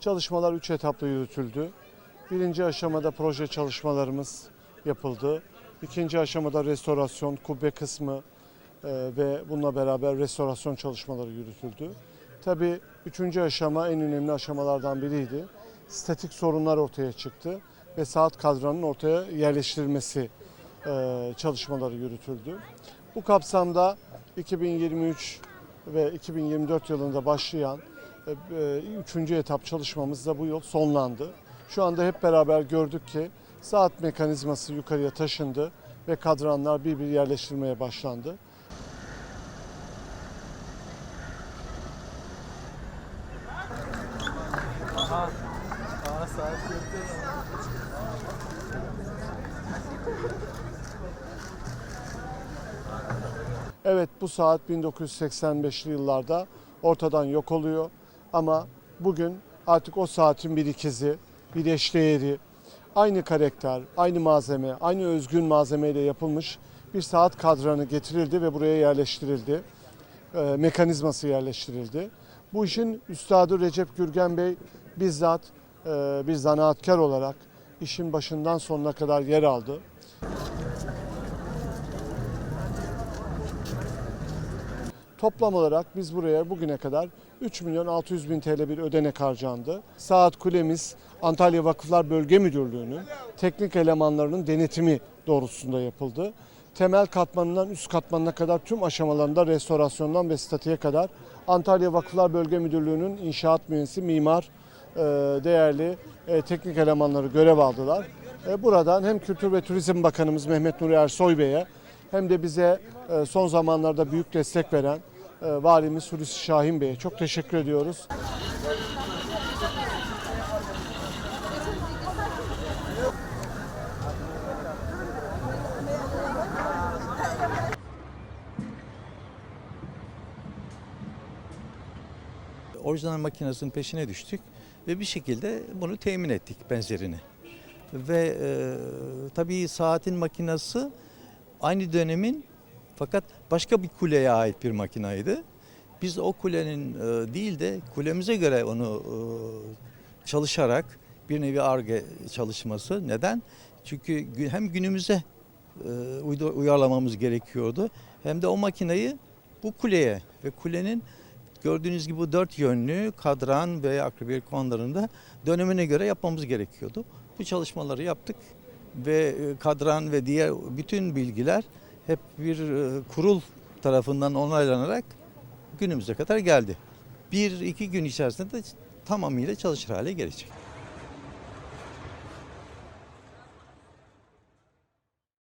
Çalışmalar üç etapta yürütüldü. Birinci aşamada proje çalışmalarımız yapıldı. İkinci aşamada restorasyon, kubbe kısmı e, ve bununla beraber restorasyon çalışmaları yürütüldü. Tabii üçüncü aşama en önemli aşamalardan biriydi. Statik sorunlar ortaya çıktı ve saat kadranın ortaya yerleştirilmesi e, çalışmaları yürütüldü. Bu kapsamda 2023 ve 2024 yılında başlayan Üçüncü etap çalışmamız da bu yıl sonlandı. Şu anda hep beraber gördük ki saat mekanizması yukarıya taşındı ve kadranlar bir bir yerleştirmeye başlandı. Evet bu saat 1985'li yıllarda ortadan yok oluyor ama bugün artık o saatin bir ikizi, bir eşdeğeri, aynı karakter, aynı malzeme, aynı özgün malzemeyle yapılmış bir saat kadranı getirildi ve buraya yerleştirildi. Ee, mekanizması yerleştirildi. Bu işin üstadı Recep Gürgen Bey bizzat e, bir zanaatkar olarak işin başından sonuna kadar yer aldı. Toplam olarak biz buraya bugüne kadar 3 milyon 600 bin TL bir ödenek harcandı. Saat kulemiz Antalya Vakıflar Bölge Müdürlüğü'nün teknik elemanlarının denetimi doğrultusunda yapıldı. Temel katmanından üst katmanına kadar tüm aşamalarında restorasyondan ve statiğe kadar Antalya Vakıflar Bölge Müdürlüğü'nün inşaat mühendisi, mimar, e, değerli e, teknik elemanları görev aldılar. E, Buradan hem Kültür ve Turizm Bakanımız Mehmet Nuri Ersoy Bey'e hem de bize son zamanlarda büyük destek veren Valimiz Hulusi Şahin Bey'e çok teşekkür ediyoruz. orijinal makinesinin peşine düştük ve bir şekilde bunu temin ettik benzerini. Ve e, tabii saatin makinesi aynı dönemin fakat başka bir kuleye ait bir makinaydı. Biz o kulenin e, değil de kulemize göre onu e, çalışarak bir nevi arge çalışması. Neden? Çünkü hem günümüze e, uyarlamamız gerekiyordu hem de o makineyi bu kuleye ve kulenin Gördüğünüz gibi bu dört yönlü kadran ve akribiye konularında dönemine göre yapmamız gerekiyordu. Bu çalışmaları yaptık ve kadran ve diğer bütün bilgiler hep bir e, kurul tarafından onaylanarak günümüze kadar geldi. Bir iki gün içerisinde de tamamıyla çalışır hale gelecek.